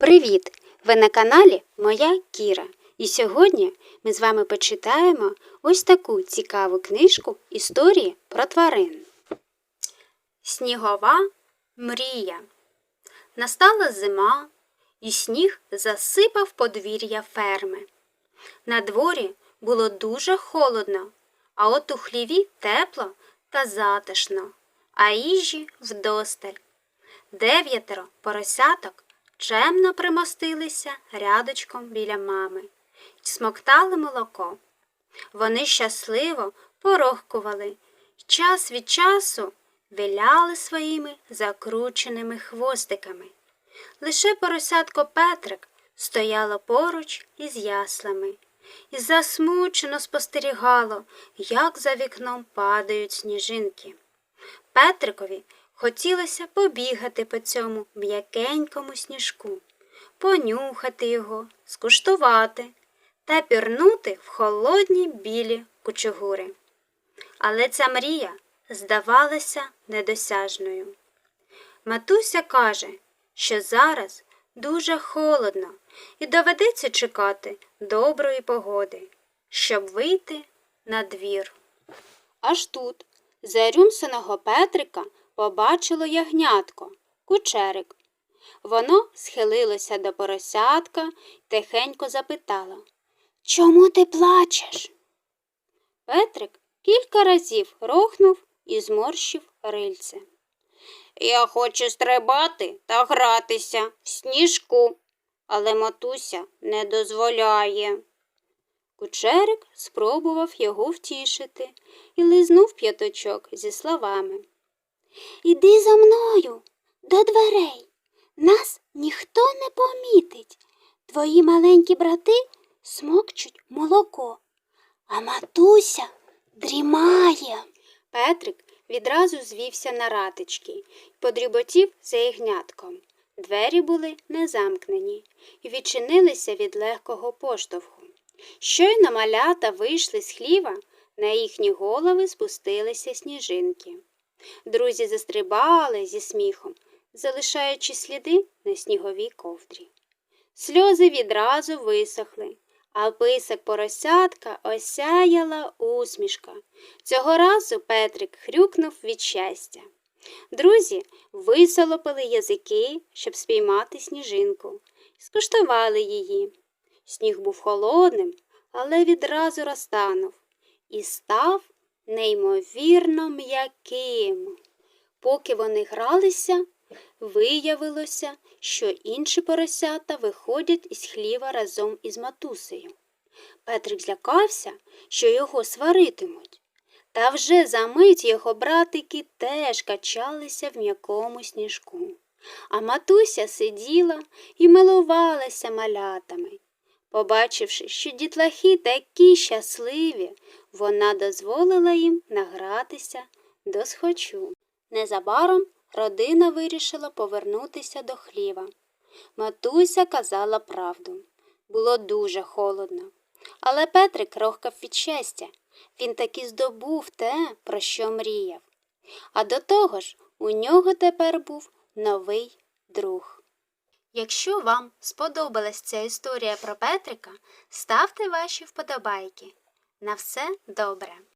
Привіт! Ви на каналі Моя Кіра. І сьогодні ми з вами почитаємо ось таку цікаву книжку історії про тварин. Снігова мрія. Настала зима, і сніг засипав подвір'я ферми. На дворі було дуже холодно, а от у хліві тепло та затишно, а їжі вдосталь. Дев'ятеро поросяток чемно примостилися рядочком біля мами й смоктали молоко. Вони щасливо порохкували час від часу виляли своїми закрученими хвостиками. Лише поросятко Петрик стояло поруч із яслами і засмучено спостерігало, як за вікном падають сніжинки. Петрикові хотілося побігати по цьому м'якенькому сніжку, понюхати його, скуштувати та пірнути в холодні білі кучугури. Але ця мрія здавалася недосяжною. Матуся каже, що зараз дуже холодно і доведеться чекати доброї погоди, щоб вийти на двір. Аж тут зарюмсеного Петрика побачило ягнятко, кучерик. Воно схилилося до поросятка тихенько запитало Чому ти плачеш? Петрик кілька разів рохнув і зморщив рильце. Я хочу стрибати та гратися в сніжку, але матуся не дозволяє. Кучерик спробував його втішити і лизнув п'яточок зі словами. Іди за мною до дверей. Нас ніхто не помітить. Твої маленькі брати смокчуть молоко, а матуся дрімає. Петрик відразу звівся на ратички й подріботів за ягнятком. Двері були не замкнені і відчинилися від легкого поштовху. Щойно малята вийшли з хліва, на їхні голови спустилися сніжинки. Друзі застрибали зі сміхом, залишаючи сліди на сніговій ковдрі. Сльози відразу висохли, а писок поросятка осяяла усмішка. Цього разу Петрик хрюкнув від щастя. Друзі висолопили язики, щоб спіймати сніжинку, скуштували її. Сніг був холодним, але відразу розтанув і став неймовірно м'яким. Поки вони гралися, виявилося, що інші поросята виходять із хліва разом із матусею. Петрик злякався, що його сваритимуть. Та вже за мить його братики теж качалися в м'якому сніжку. А матуся сиділа і милувалася малятами. Побачивши, що дітлахи такі щасливі, вона дозволила їм награтися до схочу. Незабаром родина вирішила повернутися до хліва. Матуся казала правду. Було дуже холодно. Але Петрик рохкав від щастя. Він таки здобув те, про що мріяв. А до того ж, у нього тепер був новий друг. Якщо вам сподобалась ця історія про Петрика, ставте ваші вподобайки. На все добре!